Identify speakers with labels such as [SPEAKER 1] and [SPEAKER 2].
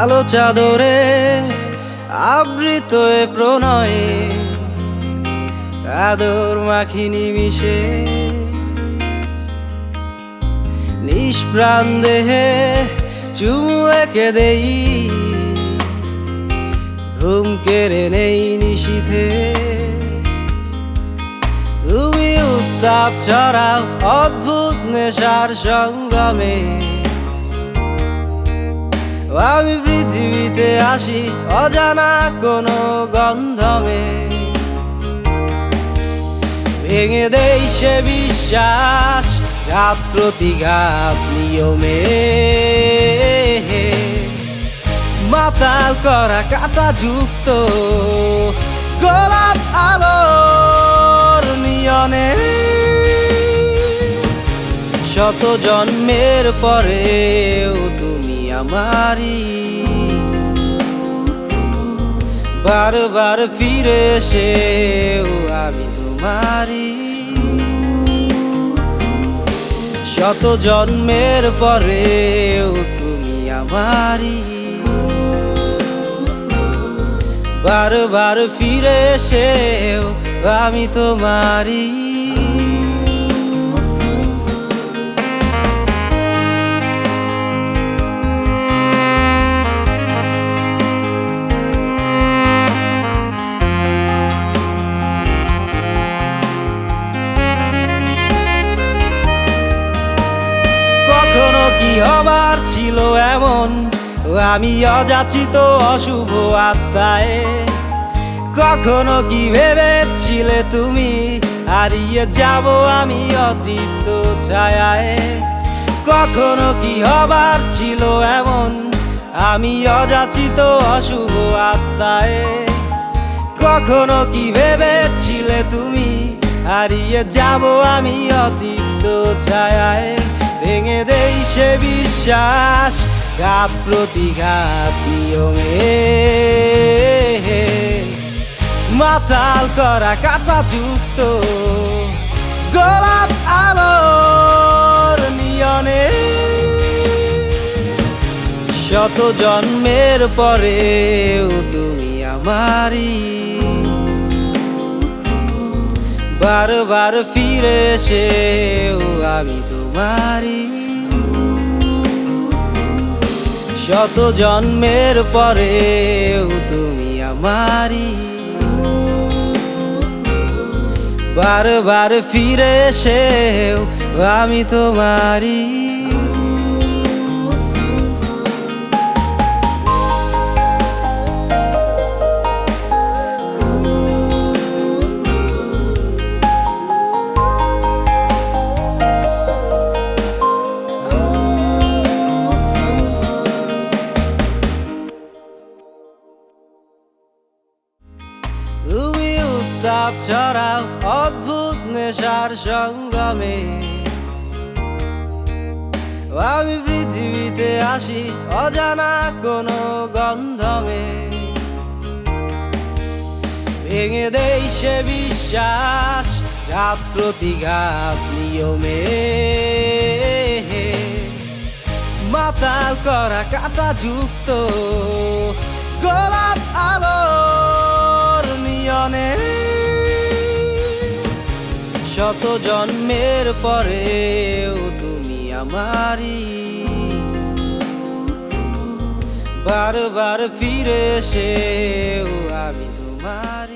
[SPEAKER 1] কালো চাদরে আবৃত প্রণয়ে আদর মাখিনি মিশে। নিষ্প্রাণ দেহে চুমু একে দেই। ঘুম কেড়ে নেই নিশীথে। তুমি উত্তাপ ছড়াও অদ্ভুত নেশার সঙ্গমে। আমি পৃথিবীতে আসি অজানা কোনো গন্ধমে। ভেঙে দেই সে বিশ্বাস, ঘাত প্রতিঘাত নিয়মে। মাতাল করা কাটা যুক্ত, গোলাপ আলোর নিয়নে। শত জন্মের পরেও তুমি আমারই বারবার ফিরে এসেও আমি তোমারই শত জন্মের পরেও তুমি আমারই বারবার ফিরে এসেও আমি তোমারই কি হবার ছিল এমন? আমি অযাচিত অশুভ আত্মায়। কখনো কি ভেবেছিলে তুমি? হারিয়ে যাব আমি অতৃপ্ত ছায়ায়। কখনো কি হবার ছিল এমন? আমি অযাচিত অশুভ আত্মায়। কখনো কি ভেবেছিলে তুমি? হারিয়ে যাব আমি অতৃপ্ত ছায়ায়। ভেঙে দেই সে বিশ্বাস ঘাত প্রতিঘাত নিয়মে। মাতাল করা কাটা যুক্ত, গোলাপ আলোর নিয়নে শত জন্মের পরেও তুমি আমারই। বারবার ফিরে এসেও আমি তোমারই শত জন্মের পরেও তুমি আমারই। বারবার ফিরে এসেও আমি তোমারই। উত্তাপ ছড়াও অদ্ভুত নেশার সঙ্গমে। আমি পৃথিবীতে আসি অজানা কোনো গন্ধমে। ভেঙে দেই সে বিশ্বাস, ঘাত প্রতিঘাত নিয়মে। মাতাল করা কাটা যুক্ত, গোলাপ আলোর নিয়নে শত জন্মের পরেও তুমি আমারই। বারবার ফিরে এসেও আমি তোমার